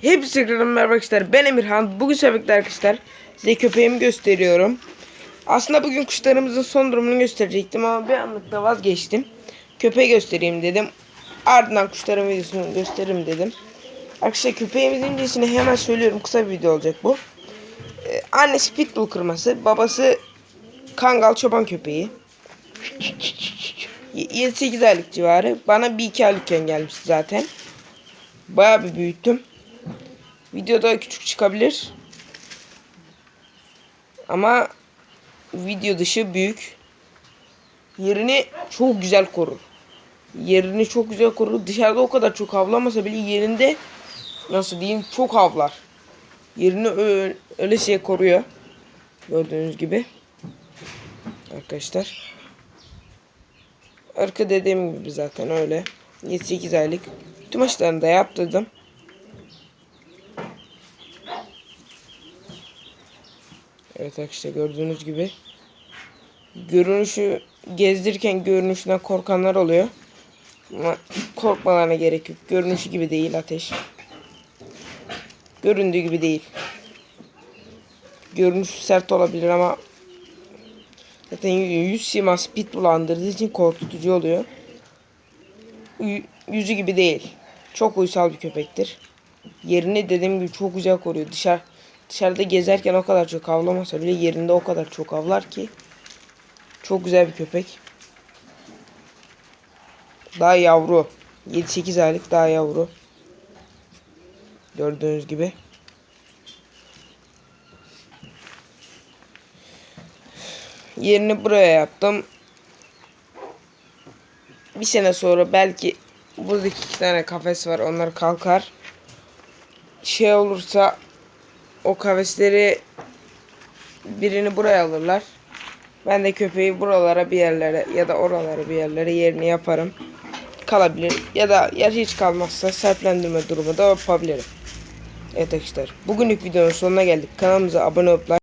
Hepsi tekrardan merhaba arkadaşlar. Ben Emirhan. Bugün sebekte arkadaşlar size köpeğimi gösteriyorum. Aslında bugün kuşlarımızın son durumunu gösterecektim ama bir anlıkta vazgeçtim. Köpeği göstereyim dedim. Ardından kuşların videosunu gösteririm dedim. Arkadaşlar köpeğimizin incesini hemen söylüyorum. Kısa bir video olacak bu. Ee, annesi pitbull kırması. Babası kangal çoban köpeği. 7-8 aylık civarı. Bana bir iki aylıkken gelmişti zaten. Bayağı bir büyüttüm. Videoda küçük çıkabilir. Ama video dışı büyük. Yerini çok güzel korur. Yerini çok güzel korur. Dışarıda o kadar çok havlamasa bile yerinde nasıl diyeyim çok havlar. Yerini öyle şey koruyor. Gördüğünüz gibi. Arkadaşlar. Arka dediğim gibi zaten öyle. 7-8 aylık. Tüm aşılarını da yaptırdım. Evet arkadaşlar gördüğünüz gibi. Görünüşü gezdirirken görünüşünden korkanlar oluyor. Ama korkmalarına gerek yok. Görünüşü gibi değil ateş. Göründüğü gibi değil. Görünüşü sert olabilir ama zaten yüz siması pitbull andırdığı için korkutucu oluyor. Yüzü gibi değil. Çok uysal bir köpektir. Yerini dediğim gibi çok güzel koruyor. Dışarı dışarıda gezerken o kadar çok avlamasa bile yerinde o kadar çok avlar ki çok güzel bir köpek. Daha yavru. 7-8 aylık daha yavru. Gördüğünüz gibi. Yerini buraya yaptım. Bir sene sonra belki burada iki tane kafes var. Onlar kalkar. Şey olursa o kafesleri birini buraya alırlar. Ben de köpeği buralara bir yerlere ya da oralara bir yerlere yerini yaparım. Kalabilir ya da yer hiç kalmazsa serplendirme durumu da yapabilirim. Evet arkadaşlar bugünlük videonun sonuna geldik. Kanalımıza abone olup like